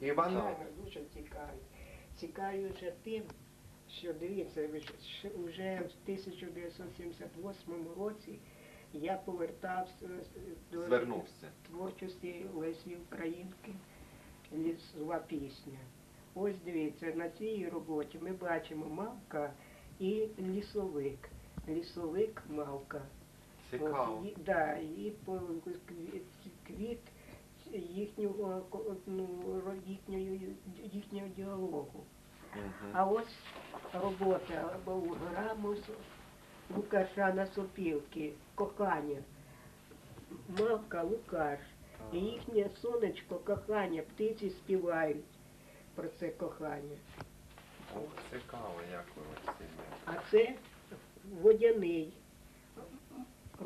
Іван Звичайно, дуже цікавий. Цікавий вже тим, що дивіться, вже в 1978 році я повертався до звернувся. творчості Лесі Українки лісова пісня. Ось дивіться, на цій роботі ми бачимо мавка і лісовик. Лісовик мавка. Цікаво. І- да, і квіт, квіт їхнього ну, їхнього діалогу. Мгм. А ось робота Грамус Лукаша на сопілки, кохання. Мавка Лукаш. І їхнє сонечко, кохання, птиці співають про це кохання. О, цікаво, як це. А це водяний,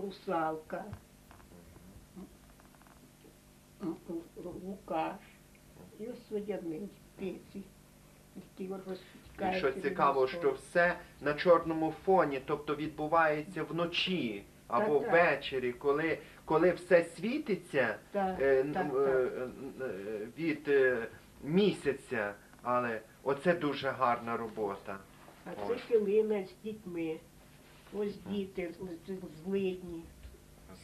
русалка, Лукаш. І ось водяний, птиці, І що цікаво, що все на чорному фоні, тобто відбувається вночі або Так, ввечері, коли, коли все світиться Так, е, так, е, так. е, від е, місяця, але оце дуже гарна робота. А це Ось. хвилина з дітьми. Ось діти злидні.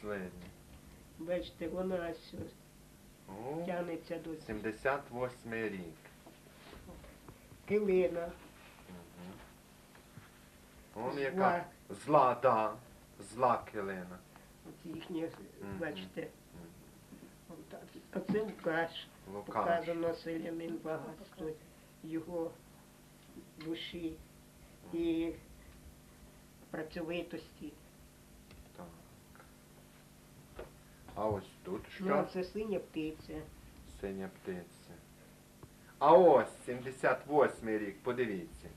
Злидні. Бачите, вона ось О, тягнеться до 78 рік. килина. Мгм. Он Зла. яка зла, да, зла килина. От їхнє, бачите. От так. А це Лукаш. Лукаш. Показано селянин багатство його душі і працьовитості. Так. А ось тут що? Ну, а це синя птиця. Синя птиця. А ось 78 рік, подивіться.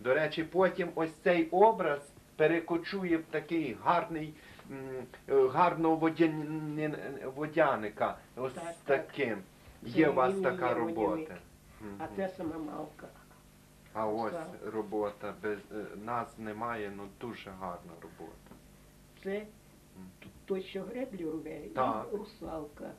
До речі, потім ось цей образ перекочує в такий гарний, е, гарного водяни- водяника. Ось Так, з так. таким. Є у вас така робота. водяник. А це сама мавка. А ось робота. Без е, нас немає, ну дуже гарна робота. Це той, що греблю рве, Так. і русалка.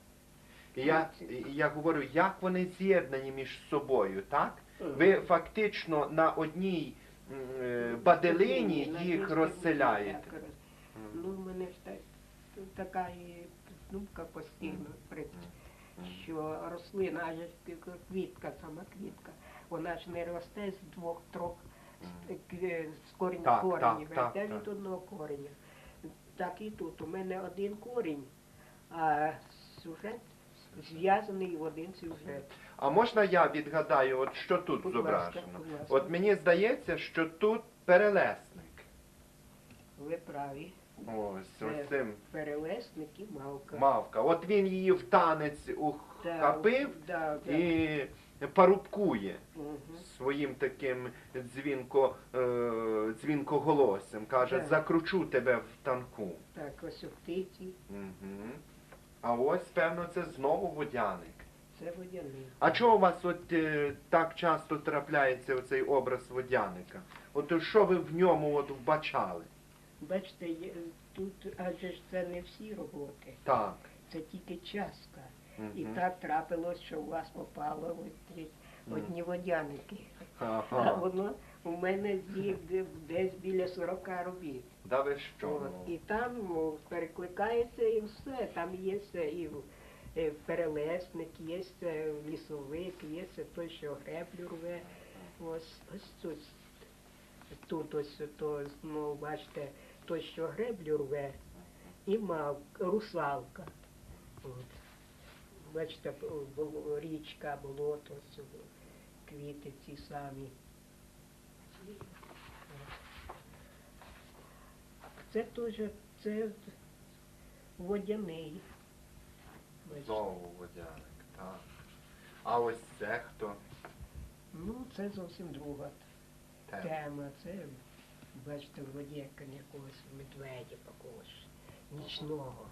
І я, і я говорю, як вони з'єднані між собою, так? Ви фактично на одній м, е, баделині На їх розселяєте. так, роз- Ну, в мене ж так, така і думка постійно, що рослина, аж квітка, сама квітка, вона ж не росте з кві- з корінь, Так, коренів, так, росте так, від одного кореня. Так і тут. У мене один корінь, а сюжет зв'язаний в один сюжет. А можна я відгадаю, от що тут Будь ласка, зображено? будь ласка. От мені здається, що тут перелесник. Ви праві. Ось Це ось цим перелесник і мавка. мавка. От він її в танець ухапив да, да. і парубкує. Своїм таким дзвінко, е, дзвінкоголоссям. Каже, Так. закручу тебе в танку. Так, ось у птиці, Угу. А ось, певно, це знову водяник. це водяний. А чого у вас от е, так часто трапляється оцей образ водяника? От що ви в ньому от вбачали? Бачите, є- тут адже ж це не всі роботи, Так. це тільки частка. І так трапилось, що у вас попало одні, водяники. А воно у мене десь біля 40 робіт. Да ви що? І там перекликається і все. Там є все і е, перелесник, є лісовик, є той, що греблю рве. Ось ось тут. Тут ось то, ну, бачите, той, що греблю рве, і мав русалка. От. Бачите, річка, болото, квіти ці самі. Це теж це водяний. Знову водяник, так. А ось це хто? Ну, це зовсім друга Те. тема. Це, бачите, в воді якогось медведя якогось нічного.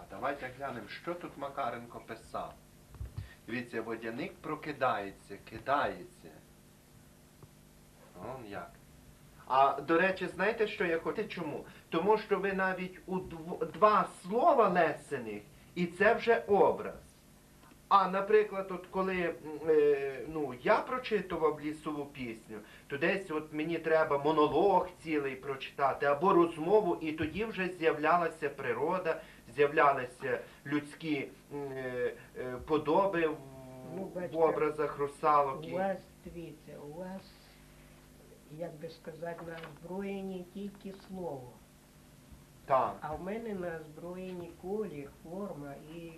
А давайте глянемо, що тут Макаренко писав. Дивіться, водяник прокидається, кидається. Он як. А до речі, знаєте, що я хочу? Чому? Тому що ви навіть у дв- два слова лесених, і це вже образ. А, наприклад, от коли е, ну, я прочитував лісову пісню, то десь от мені треба монолог цілий прочитати або розмову, і тоді вже з'являлася природа, з'являлися людські е, е, подоби в, Ну, в образах русалок. У вас, дивіться, у вас, як би сказати, на озброєнні тільки слово. Так. А в мене на озброєнні колі, форма і